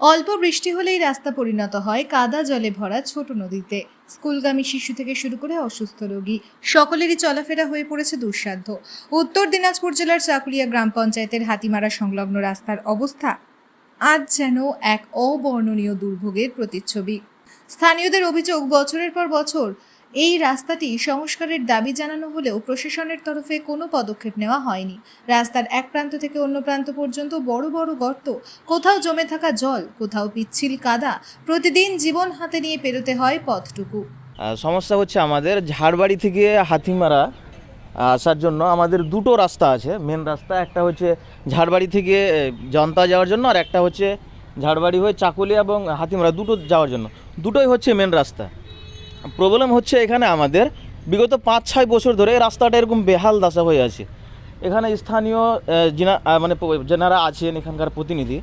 অল্প বৃষ্টি হলেই রাস্তা পরিণত হয় কাদা জলে ভরা ছোট নদীতে। স্কুলগামী শিশু থেকে শুরু করে অসুস্থ রোগী, সকলেরই চলাফেরা হয়ে পড়েছে দুঃসাধ্য। উত্তর দিনাজপুর জেলার চাকুলিয়া গ্রাম পঞ্চায়েতের হাতিমারা সংলগ্ন রাস্তার অবস্থা আজ যেন এক অবর্ণনীয় দুর্ভোগের প্রতিচ্ছবি। স্থানীয়দের অভিযোগ, বছরের পর বছর এই রাস্তাটি সংস্কারের দাবি জানানো হলেও প্রশাসনের তরফে কোনো পদক্ষেপ নেওয়া হয়নি। রাস্তার এক প্রান্ত থেকে অন্য প্রান্ত পর্যন্ত বড় বড় গর্ত, কোথাও জমে থাকা জল, কোথাও পিচ্ছিল কাদা, প্রতিদিন জীবন হাতে নিয়ে পেরোতে হয় পথটুকু। সমস্যা হচ্ছে আমাদের ঝাড়বাড়ি থেকে হাতিমারা আসার জন্য আমাদের দুটো রাস্তা আছে। মেন রাস্তা একটা হচ্ছে ঝাড়বাড়ি থেকে জনতা যাওয়ার জন্য আর একটা হচ্ছে ঝাড়বাড়ি হয়ে চাকুলিয়া এবং হাতিমারা দুটো যাওয়ার জন্য। দুটোই হচ্ছে মেন রাস্তা। প্রবলেম হচ্ছে এখানে আমাদের। বিগত পাঁচ ছয় বছর ধরে রাস্তাটা এরকম বেহাল দশা হয়ে আছে। এখানে স্থানীয় যিনা মানে যেনারা আছেন এখানকার প্রতিনিধি,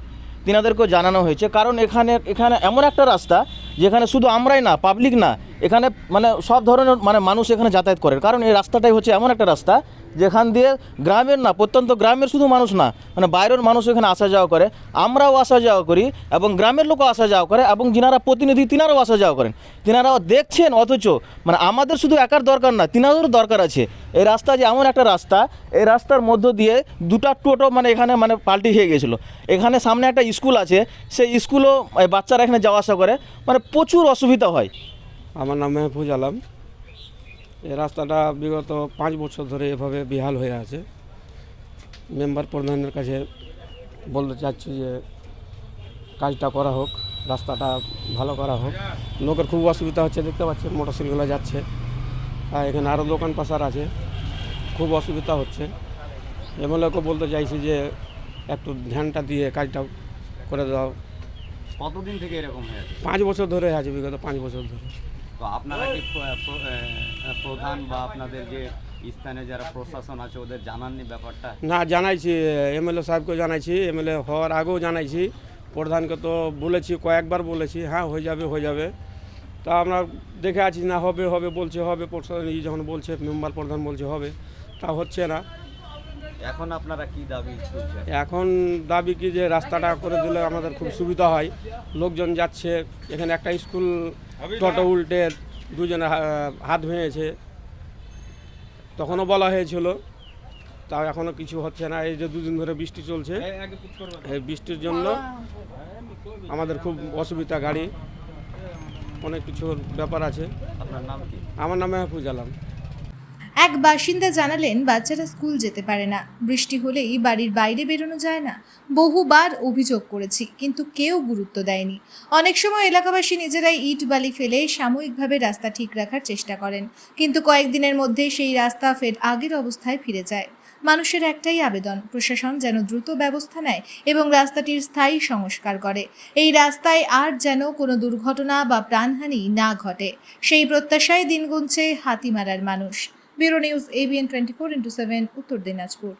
তিনাদেরকেও জানানো হয়েছে। কারণ এখানে এখানে এমন একটা রাস্তা যেখানে শুধু আমরাই না পাবলিক না, এখানে মানে সব ধরনের মানে মানুষ এখানে যাতায়াত করে। কারণ এই রাস্তাটাই হচ্ছে এমন একটা রাস্তা, যেখান দিয়ে গ্রামের না, প্রত্যন্ত গ্রামের শুধু মানুষ না মানে বাইরের মানুষ এখানে আসা যাওয়া করে। আমরাও আসা যাওয়া করি এবং গ্রামের লোকও আসা যাওয়া করে এবং যিনারা প্রতিনিধি তিনারাও আসা যাওয়া করেন। তিনারাও দেখছেন অথচ মানে আমাদের শুধু একার দরকার না, তিনাদেরও দরকার আছে। এই রাস্তা যে এমন একটা রাস্তা, এই রাস্তার মধ্য দিয়ে দুটা টোটো মানে এখানে মানে পাল্টি হয়ে গেছিল। এখানে সামনে একটা স্কুল আছে, সেই স্কুলও বাচ্চারা এখানে যাওয়া আসা করে। মানে প্রচুর অসুবিধা হয়। আমার নাম মেহফুজ আলম। এই রাস্তাটা বিগত পাঁচ বছর ধরে এভাবে বিহাল হয়ে আছে। মেম্বার প্রধানের কাছে বলতে চাচ্ছি যে কাজটা করা হোক, রাস্তাটা ভালো করা হোক। লোকের খুব অসুবিধা হচ্ছে, দেখতে পাচ্ছেন, মোটরসাইকেলগুলো যাচ্ছে। আর এখানে আরও দোকান পাশার আছে, খুব অসুবিধা হচ্ছে। এমএলএকে বলতে চাইছি যে একটু ধ্যানটা দিয়ে কাজটা করে দাও। কতদিন থেকে এরকম হয়ে আছে? পাঁচ বছর ধরে আছে বিগত পাঁচ বছর ধরে। তো আপনারা কি প্রধান বা আপনাদের যে স্থানে যারা প্রশাসন আছে ওদের জানাননি ব্যাপারটা? না জানাইছি এমএলএ সাহেবকে জানাইছি এমএলএ হওয়ার আগেও জানাইছি। প্রধানকে তো বলেছি কয়েকবার বলেছি হ্যাঁ হয়ে যাবে হয়ে যাবে। তা আমরা দেখে আছি না হবে হবে বলছে হবে। প্রশাসন যখন বলছে মেম্বার প্রধান বলছে হবে। তা হচ্ছে না। এখন আপনারা কি দাবি এখন দাবি কি যে রাস্তাটা করে দিলে আমাদের খুব সুবিধা হয়। লোকজন যাচ্ছে এখানে একটা স্কুল টোটো উল্টে দুজনে হাত ভেঙেছে। তখনও বলা হয়েছিল তাও এখনও কিছু হচ্ছে না। এই যে দুদিন ধরে বৃষ্টি চলছে এই বৃষ্টির জন্য আমাদের খুব অসুবিধা গাড়ি অনেক কিছুর ব্যাপার আছে। আপনার নাম কি? আমার নামে হাফুজ আলম। এক বাসিন্দা জানালেন, বাচ্চারা স্কুল যেতে পারে না। বৃষ্টি হলেই বাড়ির বাইরে বেরোনো যায় না। বহুবার অভিযোগ করেছি, কিন্তু কেউ গুরুত্ব দেয়নি। অনেক সময় এলাকাবাসী নিজেরাই ইট বালি ফেলে সাময়িকভাবে রাস্তা ঠিক রাখার চেষ্টা করেন, কিন্তু কয়েকদিনের মধ্যে সেই রাস্তা ফের আগের অবস্থায় ফিরে যায়। মানুষের একটাই আবেদন, প্রশাসন যেন দ্রুত ব্যবস্থা নেয় এবং রাস্তাটির স্থায়ী সংস্কার করে। এই রাস্তায় আর যেন কোনো দুর্ঘটনা বা প্রাণহানি না ঘটে, সেই প্রত্যাশায় দিন গুনছে হাতিমারার মানুষ। Bureau news ABN twenty four into seven Uttar Dinajpur.